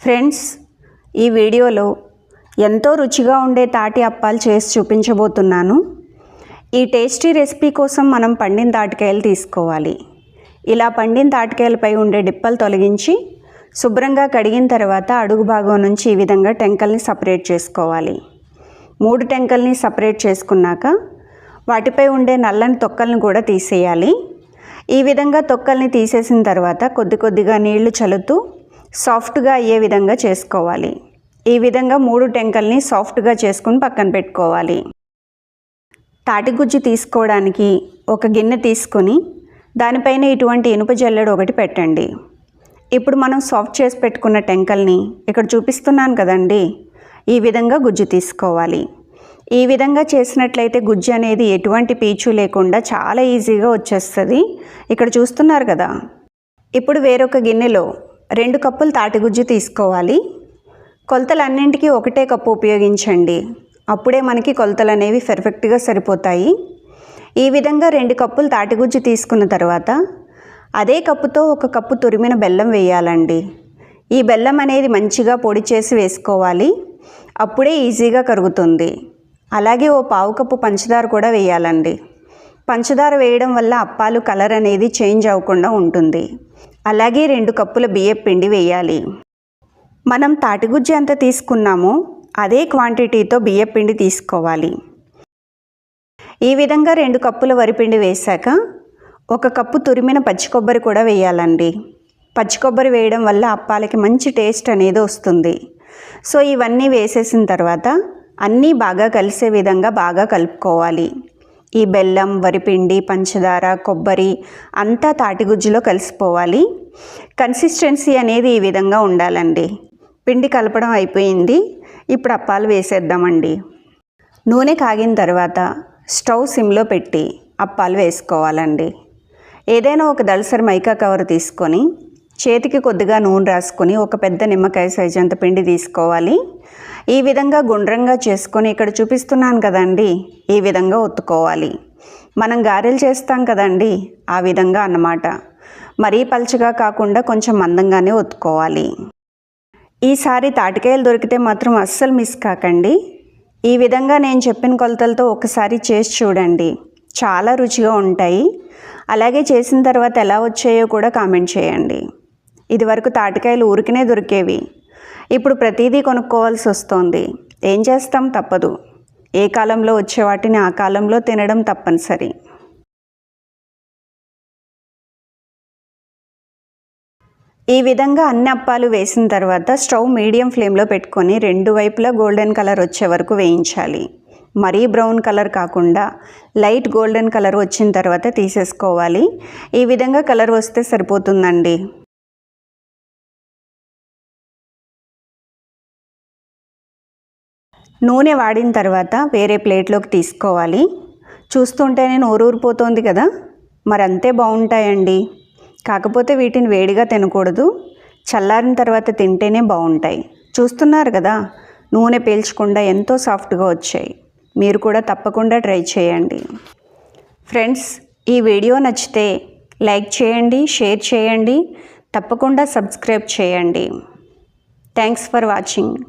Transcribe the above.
Friends ఈ వీడియోలో ఎంతో రుచిగా ఉండే తాటి అప్పాలు చేసి చూపించబోతున్నాను. ఈ టేస్టీ రెసిపీ కోసం మనం పండిన తాటికాయలు తీసుకోవాలి. ఇలా పండిన తాటికాయలపై ఉండే డిప్పలు తొలగించి శుభ్రంగా కడిగిన తర్వాత అడుగు భాగం నుంచి ఈ విధంగా టెంకల్ని సపరేట్ చేసుకోవాలి. మూడు టెంకల్ని సపరేట్ చేసుకున్నాక వాటిపై ఉండే నల్లని తొక్కల్ని కూడా తీసేయాలి. ఈ విధంగా తొక్కల్ని తీసేసిన తర్వాత కొద్ది కొద్దిగా నీళ్ళు చల్లుతూ సాఫ్ట్గా అయ్యే విధంగా చేసుకోవాలి? ఈ విధంగా మూడు టెంకల్ని సాఫ్ట్గా చేసుకుని పక్కన పెట్టుకోవాలి. తాటిగుజ్జు తీసుకోవడానికి ఒక గిన్నె తీసుకొని దానిపైన ఇటువంటి ఇనుప జల్లెడు ఒకటి పెట్టండి. ఇప్పుడు మనం సాఫ్ట్ చేసి పెట్టుకున్న టెంకల్ని ఇక్కడ చూపిస్తున్నాను కదండి ఈ విధంగా గుజ్జు తీసుకోవాలి. ఈ విధంగా చేసినట్లయితే గుజ్జు అనేది ఎటువంటి పీచు లేకుండా చాలా ఈజీగా వచ్చేస్తుంది. ఇక్కడ చూస్తున్నారు కదా? ఇప్పుడు వేరొక గిన్నెలో రెండు కప్పులు తాటిగుజ్జు తీసుకోవాలి. కొలతలన్నింటికీ ఒకటే కప్పు ఉపయోగించండి. అప్పుడే మనకి కొలతలు అనేవి పర్ఫెక్ట్గా సరిపోతాయి. ఈ విధంగా రెండు కప్పులు తాటిగుజ్జు తీసుకున్న తర్వాత అదే కప్పుతో ఒక కప్పు తురిమిన బెల్లం వేయాలండి. ఈ బెల్లం అనేది మంచిగా పొడి చేసి వేసుకోవాలి. అప్పుడే ఈజీగా కరుగుతుంది. అలాగే ఓ పావు కప్పు పంచదార కూడా వేయాలండి. పంచదార వేయడం వల్ల అప్పాలు కలర్ అనేది చేంజ్ అవ్వకుండా ఉంటుంది. అలాగే రెండు కప్పుల బియ్యం పిండి వేయాలి. మనం తాటిగుజ్జి ఎంత తీసుకున్నామో అదే క్వాంటిటీతో బియ్యం పిండి తీసుకోవాలి. ఈ విధంగా రెండు కప్పుల వరిపిండి వేశాక ఒక కప్పు తురిమిన పచ్చి కొబ్బరి కూడా వేయాలండి. పచ్చి కొబ్బరి వేయడం వల్ల అప్పాలకి మంచి టేస్ట్ అనేది వస్తుంది. సో ఇవన్నీ వేసేసిన తర్వాత అన్నీ బాగా కలిసే విధంగా బాగా కలుపుకోవాలి. ఈ బెల్లం వరిపిండి పంచదార కొబ్బరి అంతా తాటిగుజ్జులో కలిసిపోవాలి. కన్సిస్టెన్సీ అనేది ఈ విధంగా ఉండాలండి. పిండి కలపడం అయిపోయింది. ఇప్పుడు అప్పాలు వేసేద్దామండి. నూనె కాగిన తర్వాత స్టవ్ సిమ్లో పెట్టి అప్పాలు వేసుకోవాలండి. ఏదైనా ఒక దళసరి మైకా కవర్ తీసుకొని చేతికి కొద్దిగా నూనె రాసుకొని ఒక పెద్ద నిమ్మకాయ సైజు అంత పిండి తీసుకోవాలి. ఈ విధంగా గుండ్రంగా చేసుకొని ఇక్కడ చూపిస్తున్నాను కదండి ఈ విధంగా ఒత్తుకోవాలి. మనం గారెలు చేస్తాం కదండి ఆ విధంగా అన్నమాట. మరీ పలచగా కాకుండా కొంచెం మందంగానే ఒత్తుకోవాలి. ఈసారి తాటికాయలు దొరికితే మాత్రం అస్సలు మిస్ కాకండి. ఈ విధంగా నేను చెప్పిన కొలతలతో ఒకసారి చేసి చూడండి. చాలా రుచిగా ఉంటాయి. అలాగే చేసిన తర్వాత ఎలా వచ్చాయో కూడా కామెంట్ చేయండి. ఇదివరకు తాటికాయలు ఊరికనే దొరికేవి. ఇప్పుడు ప్రతిదీ కొనుక్కోవాల్సి వస్తోంది. ఏం చేస్తాం? తప్పదు. ఏ కాలంలో వచ్చే వాటిని ఆ కాలంలో తినడం తప్పనిసరి. ఈ విధంగా అన్ని అప్పాలు వేసిన తర్వాత స్టవ్ మీడియం ఫ్లేమ్లో పెట్టుకొని రెండు వైపులా గోల్డెన్ కలర్ వచ్చే వరకు వేయించాలి. మరీ బ్రౌన్ కలర్ కాకుండా లైట్ గోల్డెన్ కలర్ వచ్చిన తర్వాత తీసేసుకోవాలి. ఈ విధంగా కలర్ వస్తే సరిపోతుందండి. నూనె వాడిన తర్వాత వేరే ప్లేట్లోకి తీసుకోవాలి. చూస్తుంటేనే నోరూరిపోతుంది కదా. మరి అంతే బాగుంటాయండి. కాకపోతే వీటిని వేడిగా తినకూడదు. చల్లారిన తర్వాత తింటేనే బాగుంటాయి. చూస్తున్నారు కదా నూనె పీల్చకుండా ఎంతో సాఫ్ట్గా వచ్చాయి. మీరు కూడా తప్పకుండా ట్రై చేయండి. ఫ్రెండ్స్ ఈ వీడియో నచ్చితే లైక్ చేయండి షేర్ చేయండి. తప్పకుండా సబ్స్క్రైబ్ చేయండి. Thanks for watching.